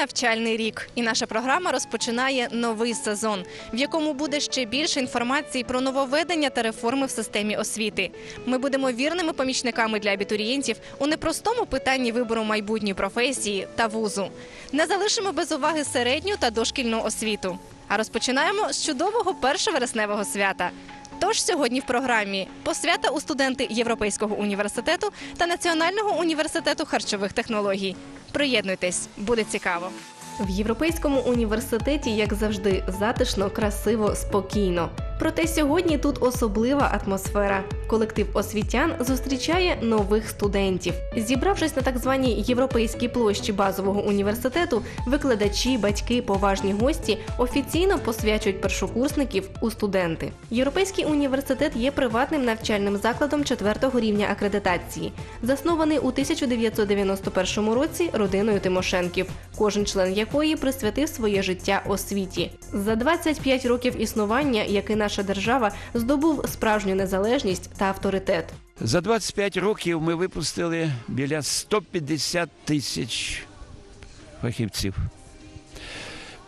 навчальний рік, і наша програма розпочинає новий сезон, в якому буде ще більше інформації про нововведення та реформи в системі освіти. Ми будемо вірними помічниками для абітурієнтів у непростому питанні вибору майбутньої професії та вузу. Не залишимо без уваги середню та дошкільну освіту. А розпочинаємо з чудового першовересневого свята. Тож сьогодні в програмі посвята у студенти Європейського університету та Національного університету харчових технологій. Приєднуйтесь, буде цікаво. В Європейському університеті, як завжди, затишно, красиво, спокійно. Проте сьогодні тут особлива атмосфера. Колектив освітян зустрічає нових студентів. Зібравшись на так званій європейській площі базового університету, викладачі, батьки, поважні гості офіційно посвячують першокурсників у студенти. Європейський університет є приватним навчальним закладом четвертого рівня акредитації, заснований у 1991 році родиною Тимошенків, кожен член якої присвятив своє життя освіті. За 25 років існування, який наша держава здобув справжню незалежність та авторитет. За 25 років ми випустили біля 150 тисяч фахівців.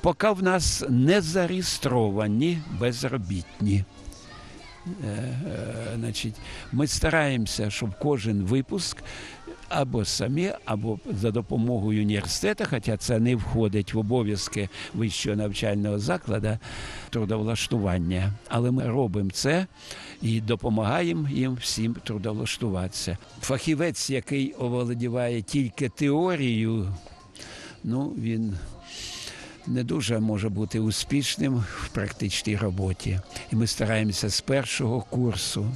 Поки в нас не зареєстровані безробітні. Е, е, значить, ми стараємося, щоб кожен випуск або самі, або за допомогою університету, хоча це не входить в обов'язки вищого навчального закладу трудовлаштування. Але ми робимо це і допомагаємо їм всім трудовлаштуватися. Фахівець, який оволодіває тільки теорією, ну він не дуже може бути успішним в практичній роботі. І ми стараємося з першого курсу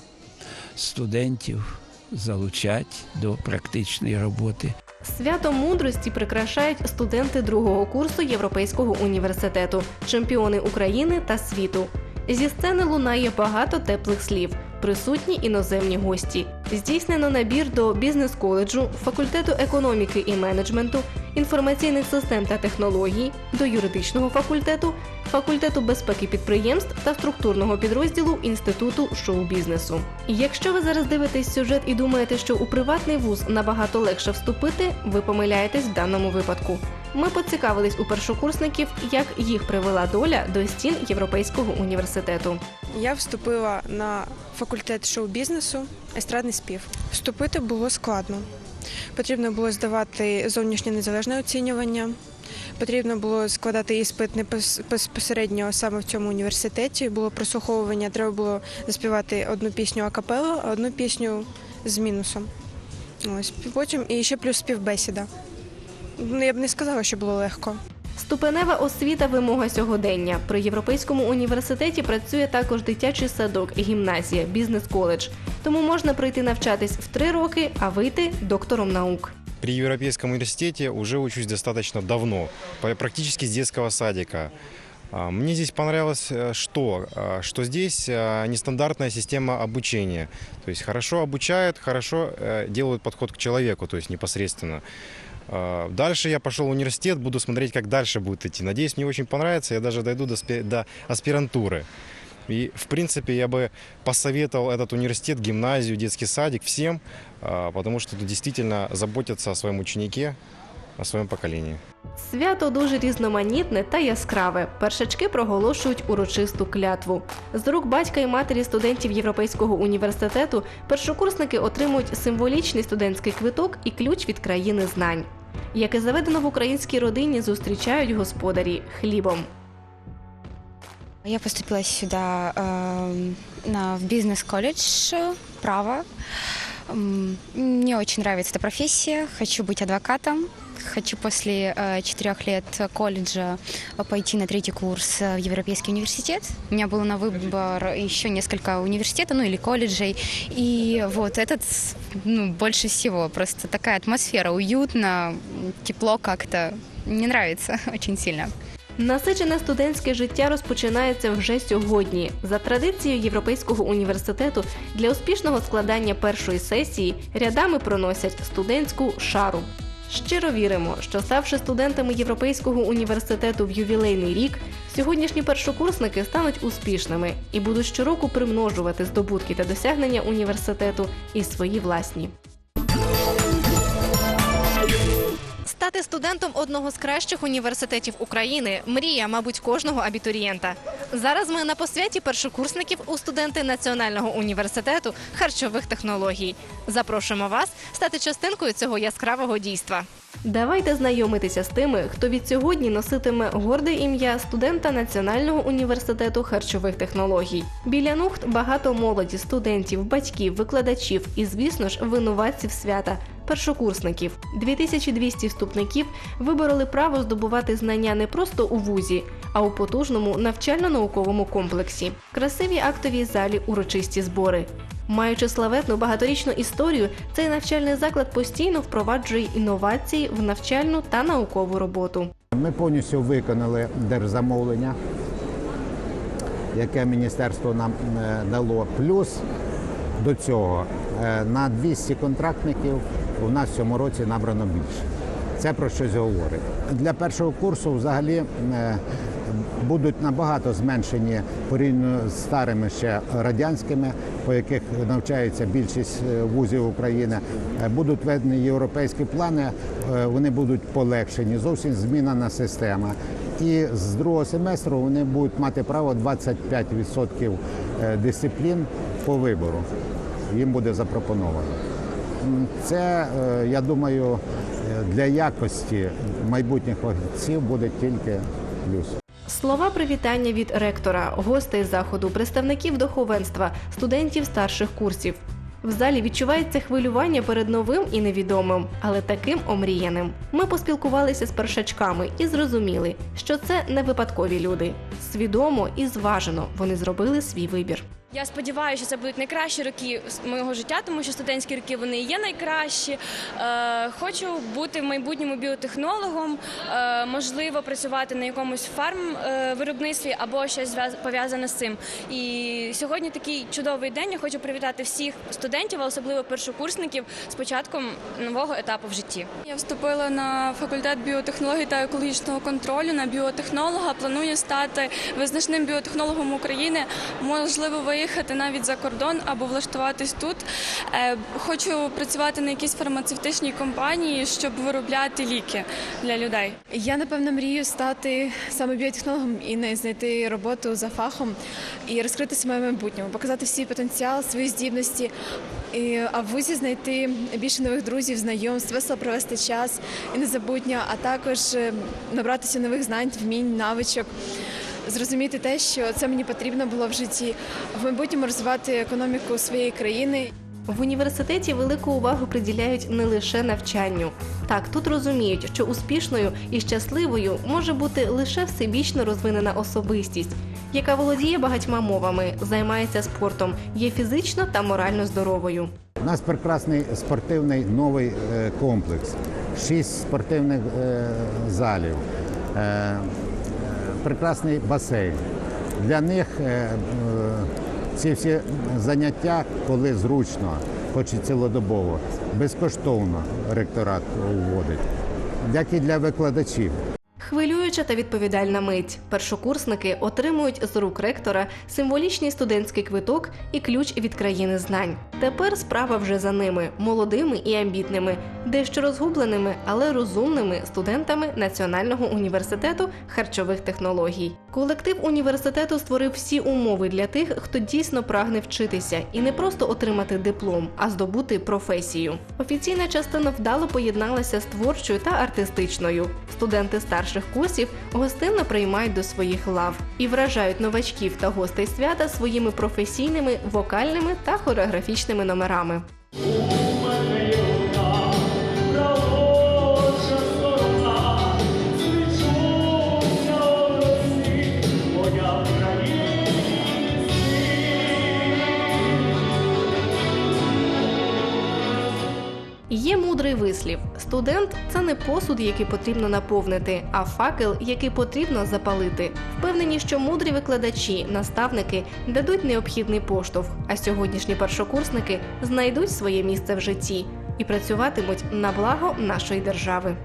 студентів залучати до практичної роботи. Свято мудрості прикрашають студенти другого курсу Європейського університету, чемпіони України та світу. Зі сцени лунає багато теплих слів. Присутні іноземні гості. Здійснено набір до бізнес-коледжу, факультету економіки і менеджменту, інформаційних систем та технологій, до юридичного факультету, факультету безпеки підприємств та структурного підрозділу Інституту шоу-бізнесу. Якщо ви зараз дивитесь сюжет і думаєте, що у приватний вуз набагато легше вступити, ви помиляєтесь в даному випадку. Ми поцікавились у першокурсників, як їх привела доля до стін Європейського університету. Я вступила на факультет шоу-бізнесу, естрадний спів. Вступити було складно. Потрібно було здавати зовнішнє незалежне оцінювання. Потрібно було складати іспит не безпосередньо саме в цьому університеті. Було прослуховування, треба було заспівати одну пісню акапело, а одну пісню з мінусом. Ось потім і ще плюс співбесіда. Ну, я б не сказала, що було легко. Ступенева освіта вимога сьогодення. При Європейському університеті працює також дитячий садок, гімназія, бізнес-коледж. Тому можна прийти навчатись в три роки, а вийти доктором наук. При Европейском университете уже учусь достаточно давно, практически с детского садика. Мне здесь понравилось э, что? Что здесь нестандартная система обучения. То есть хорошо обучают, хорошо э, делают подход к человеку, то есть непосредственно. А, Дальше я пошел в университет, буду смотреть, как дальше будет идти. Надеюсь, мне очень понравится, я даже дойду до, спе- до аспирантуры. И, в принципе, я бы посоветовал этот университет, гимназию, детский садик всем, а, потому что тут действительно заботятся о своем ученике, о своем поколении. Свято дуже різноманітне та яскраве. Першачки проголошують урочисту клятву. З рук батька і матері студентів Європейського університету першокурсники отримують символічний студентський квиток і ключ від країни знань. Як і заведено в українській родині, зустрічають господарі хлібом. Я поступила сюда э, на, в бизнес-колледж э, право. М, Мне очень нравится эта профессия. Хочу быть адвокатом. Хочу после э, четырех лет колледжа э, пойти на третий курс э, в Европейский университет. У меня было на выбор еще несколько университетов, ну или колледжей. И вот этот ну, больше всего. Просто такая атмосфера, уютно, м, тепло как-то. Мне нравится очень сильно. Насичене студентське життя розпочинається вже сьогодні. За традицією Європейського університету для успішного складання першої сесії рядами проносять студентську шару. Щиро віримо, що ставши студентами Європейського університету в ювілейний рік, сьогоднішні першокурсники стануть успішними і будуть щороку примножувати здобутки та досягнення університету і свої власні. Стати студентом одного з кращих університетів України мрія, мабуть, кожного абітурієнта. Зараз ми на посвяті першокурсників у студенти Національного університету харчових технологій. Запрошуємо вас стати частинкою цього яскравого дійства. Давайте знайомитися з тими, хто від сьогодні носитиме горде ім'я студента Національного університету харчових технологій. Біля нухт багато молоді, студентів, батьків, викладачів і, звісно ж, винуватців свята. Першокурсників 2200 вступників вибороли право здобувати знання не просто у вузі, а у потужному навчально-науковому комплексі. Красиві актові залі, урочисті збори. Маючи славетну багаторічну історію, цей навчальний заклад постійно впроваджує інновації в навчальну та наукову роботу. Ми повністю виконали держзамовлення, яке міністерство нам е, дало. Плюс до цього е, на 200 контрактників у нас в цьому році набрано більше. Це про щось говорить. Для першого курсу взагалі е, будуть набагато зменшені порівняно з старими ще радянськими, по яких навчається більшість е, вузів України. Е, Будуть введені європейські плани, вони будуть полегшені, зовсім змінена система. І з другого семестру вони будуть мати право 25% е, дисциплін по вибору. Їм буде запропоновано. Це, е, я думаю, е, для якості майбутніх фахівців буде тільки плюс. Слова привітання від ректора, гостей заходу, представників духовенства, студентів старших курсів. В залі відчувається хвилювання перед новим і невідомим, але таким омріяним. Ми поспілкувалися з першачками і зрозуміли, що це не випадкові люди. Свідомо і зважено вони зробили свій вибір. Я сподіваюся, що це будуть найкращі роки моєго життя, тому що студентські роки вони є найкращі. Е, хочу бути в майбутньому біотехнологом, е, можливо, працювати на якомусь фарм е, або щось пов'язане з цим. І сьогодні такий чудовий день. Я хочу привітати всіх студентів, особливо першокурсників, з початком нового етапу в житті. Я вступила на факультет біотехнології та екологічного контролю на біотехнолога. Планую стати визначним біотехнологом України. Можливо, виїхати навіть за кордон або влаштуватись тут. Е, Хочу працювати на якійсь фармацевтичній компанії, щоб виробляти ліки для людей. Я напевно мрію стати саме біотехнологом і не знайти роботу за фахом і розкрити себе майбутньому, показати свій потенціал, свої здібності. І, а в вузі знайти більше нових друзів, знайомств, весело провести час і незабутньо, а також е, набратися нових знань, вмінь, навичок. Зрозуміти те, що це мені потрібно було в житті, в майбутньому розвивати економіку своєї країни В університеті велику увагу приділяють не лише навчанню. Так, тут розуміють, що успішною і щасливою може бути лише всебічно розвинена особистість, яка володіє багатьма мовами, займається спортом, є фізично та морально здоровою. У нас прекрасний спортивний новий е, комплекс, шість спортивних е, залів, е, прекрасний басейн. Для них е, е, ці всі заняття, коли зручно, хоч і цілодобово, безкоштовно ректорат вводить, як і для викладачів. Хвилююча та відповідальна мить. Першокурсники отримують з рук ректора символічний студентський квиток і ключ від країни знань. Тепер справа вже за ними, молодими і амбітними, дещо розгубленими, але розумними студентами Національного університету харчових технологій. Колектив університету створив всі умови для тих, хто дійсно прагне вчитися і не просто отримати диплом, а здобути професію. Офіційна частина вдало поєдналася з творчою та артистичною. Студенти старших курсів гостинно приймають до своїх лав і вражають новачків та гостей свята своїми професійними, вокальними та хореографічними номерами. Є мудрий вислів: студент це не посуд, який потрібно наповнити, а факел, який потрібно запалити. Впевнені, що мудрі викладачі, наставники дадуть необхідний поштовх, а сьогоднішні першокурсники знайдуть своє місце в житті і працюватимуть на благо нашої держави.